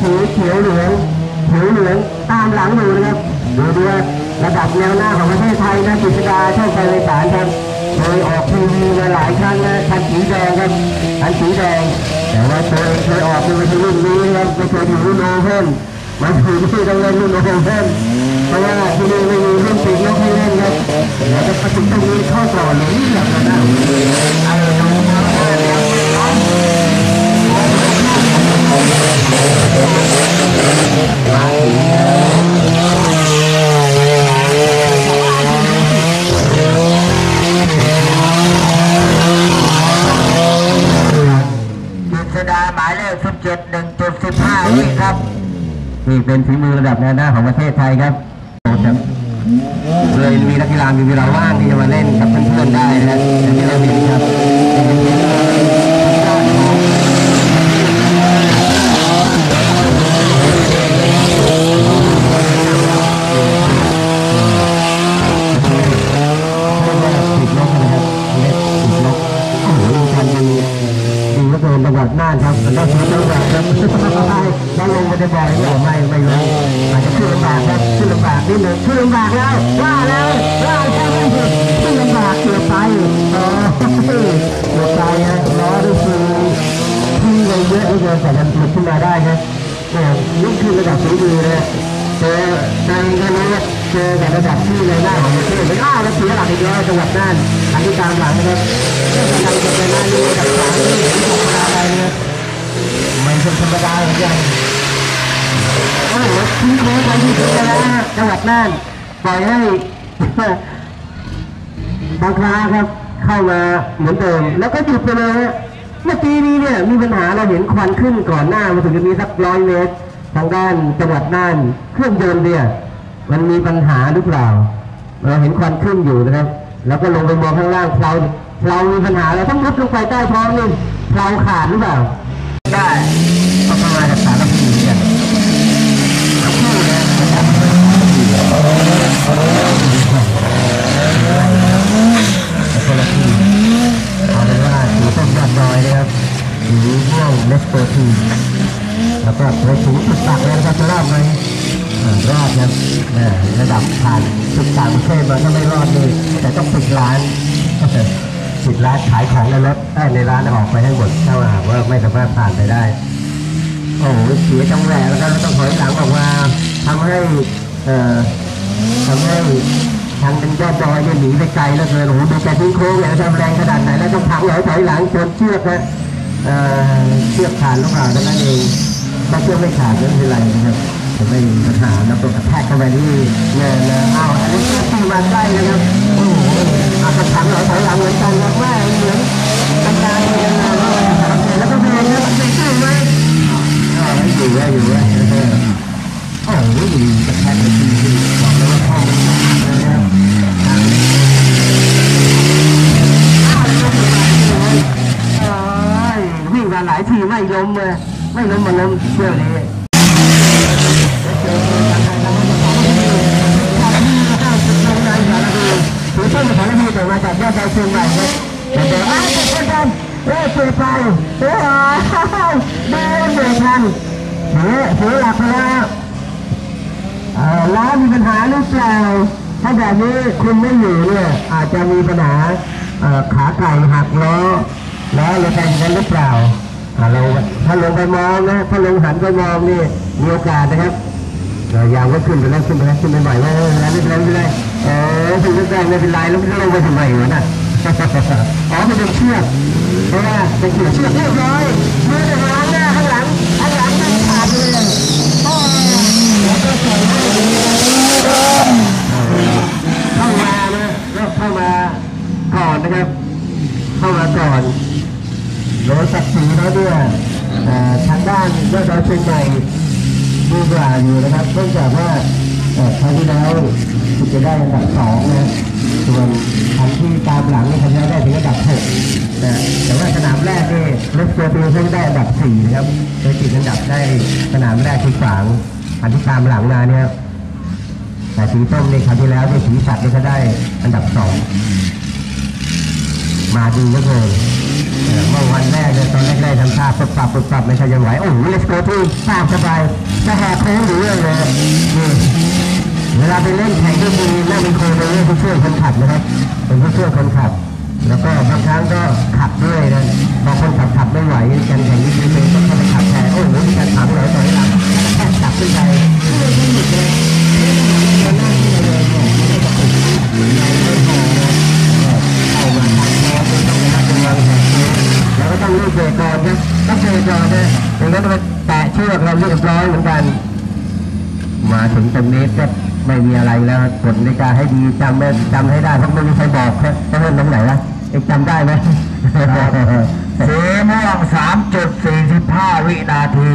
สีเขียวเหลืองเขียวเหลืองตามหลังอยู่นะครับดูด้วยระดับแนวหน้าของประเทศไทยนะกิจการเช่าไฟในสาลครับเคยออกทีวีมาหลายครั้งนะคันสีแดงครับคันสีแดง แต่ว่าเองเคยออกเป็นรุ่นนี้นะครับไม่เคยอยู่รุ่นโอเพ่นมาถึงที่ต้องเล่นรุ่นโอเพ่นเพราะว่าที่นี่ไม่มีรุ่นปิดนะที่เล่น 1.15นี่ครับ นี่เป็นฝีมือระดับแนวหน้าของประเทศไทยครับโอ้ครับเลยมีนักกีฬามีเวลาว่างที่จะมาเล่นกับเพื่อนๆได้นะครับที่เราเห็นครับติดลบนะครับเล็กติดลบโอ้โหทันมันดีก็เกินจังหวัดน่านครับมันต้องซื้อจังหวัดครับแล้วลงไปในบ่อยเนี่ยไม่ไม่ลงอาจจะขึ้นลำบากครับขึ้นล ที่ลำบากแล้วว่าแล้วว่าใช่ไหมขึ้นลำบากเกือบไปเออเกือบไปฮะล้อด้วยคือที่เราเยอะเหลือเกินแต่มันหลุดขึ้นมาได้ครับโอ้ลุกขึ้นระดับสูงดีเลยเจอในกันนี้เจอแต่ระดับที่ในหน้าของประเทศไม่อ้าวแล้วเสียหลักอีกแล้วจังหวัดน่านอันนี้ตามหลังนะครับกำลังจะเป็นหน้านี้กับสามที่ธรรมดาไปนะไม่ใช่ธรรมดาเหมือนกัน โอ้โหทิ้งโค้งไปที่ทิ้งไปแล้วฮะจังหวัดน่านปล่อยให้บางคราครับเข้ามาเหมือนเดิม แล้วก็หยุดไปเลยฮะเมื่อกี้นี้เนี่ยมีปัญหาเราเห็นควันขึ้นก่อนหน้ามาถึงจะมีสักร้อยเมตรทางด้านจังหวัดน่านเครื่องยนต์เนี่ยมันมีปัญหาหรือเปล่า เราเห็นควันขึ้นอยู่นะครับ แล้วก็ลงไปมองข้างล่างเพลาเพลามีปัญหาแล้วต้องมุดลงไปใต้ท้องนี่เพลาขาดหรือเปล่า ได้ก็ประมาณจากสารพีเนี่ย ทั้งคู่นะนะครับคนละทีมเอาเป็นว่าถือต้นยอดดอยนะครับถือม่วงเลสโต ทีแล้วก็ไปถึงจุดตักแล้วนะครับจะรอดไหมอ่ารอดครับอ่าระดับผ่านจุดตางประเทศมาถ้าไม่รอดเลย แต่ต้องปิดร้านปิดร้านขายของในรถในร้านออกไปให้หมดถ้าหากว่าไม่สามารถผ่านไปได้ โอ้โหเสียจังแหวแล้วก็ต้องถอยหลังออกมาทำให้เอ่อทำให้ทางเป็นยอดดอยเนี่ยหนีไปไกลแล้วเกินโอ้โหดูแกทิ้งโค้งเนี่ยทำแรงขนาดไหนแล้วต้องพังหลถอยหลังจนเชือกนะ เชือกขาดหรือเปล่าเท่นั้นเองถ้าเชือกไม่ขาดก็ไม่เป็นไรนะครับจะไม่มีปัญหาแล้วก็กระแทกเข้าไปที่เนี่ยนะอ้าอันนี้เชือกที่มาใกล้นะครับโอ้โหอาจจะพังไหลถอยหลังเหมือนกันนะแม่เหมือนกันดารเลยนแล้วก็เบรกนะเบรกได้ไหมอ่าอยู่ว่าอยู่ว่าโอ้โหกระแทกไปทีทีบอกเลยว่าพ่อมันนะครับเอ้ยวิ่งมา หลายทีไม่ล้มเลยไม่ล้มมาล้มเที่ยวนี้ถือต้นสารพีแต่มาจากยอดดอยเชียงใหม่ครับแต่เดี๋ยวอ้าวเพื่อนกันเอ้ยเปิดไฟเอ้ยเดินเดินทันเฮ้ยเสียหลักไปแล้วเอ่อล้อมีปัญหาหรือเปล่าถ้าแบบนี้คุณไม่อยู่เนี่ยอาจจะมีปัญหาขาไก่หักล้อแล้อเลยแทงกันหรือเปล่า อ่าเราถ้าลงไปมองนะถ้าลงหันไปมองนี่มีโอกาสนะครับยางก็ขึ้นไปแล้วขึ้นไปแล้วขึ้นไปใหม่แล้วไม่เป็นไรไม่เป็นไรเออถึงแรกไม่เป็นไรแล้วไม่ลงไปทำไมวะน่ะอ๋อมันเป็นเชือกเพราะว่าเป็นเชือกเชือกเรียบร้อยมือจะล้างหน้าข้างหลังข้างหลังมันขาดเลยโอ้แล้วก็ใส่เข้ามานะเข้ามาก่อนนะครับ เข้ามาก่อน โดยศักดิ์ศรีเขาเนี่ยทางด้านยอดดอยเชียงใหม่ดีกว่าอยู่นะครับเนื่องจากว่าครั้งที่แล้วคุณจะได้อันดับสองนะส่วนครั้งที่ตามหลังนี่ที่ได้ถึงอันดับหกนะแต่ว่าสนามแรกนี่รถตัวตัวเพิ่งได้อันดับสี่นะครับโดยติดอันดับได้สนามแรกที่ฝางอันที่ตามหลังมาเนี่ยแต่สีส้มในครั้งที่แล้วได้สีสัตว์นี่ก็ได้อันดับสองมาดีเหลือเกินเอ่อ เมื่อวันแรกเนี่ยตอนแรกๆทำท่าปุ๊บปับปุ๊บปับไม่ใช่ยังไหวโอ้โหเลสโกที่ทราบสบายจะแหกโค้งหรือเรื่องเลยนี่เวลาไปเล่นแข่งก็มีนั่งมีโคเป็นผู้ช่วยคนขับนะครับเป็นผู้ช่วยคนขับ แล้วก็บางครั้งก็ขับด้วยนะ นะต้อเบรนนะไม่งั้นมันแตะเชือกเราเรียบร้อยเหมือนกัน มาถึงตรงนี้ก็ไม่มีอะไรแล้วครับกดนาฬิกาให้ดีจำไม่จำให้ได้เพราะไม่มีใครบอกครับจะเล่นตรงไหนละเอกจำได้ไหมสีม่วงสามจุดสี่สิบห้าวินาที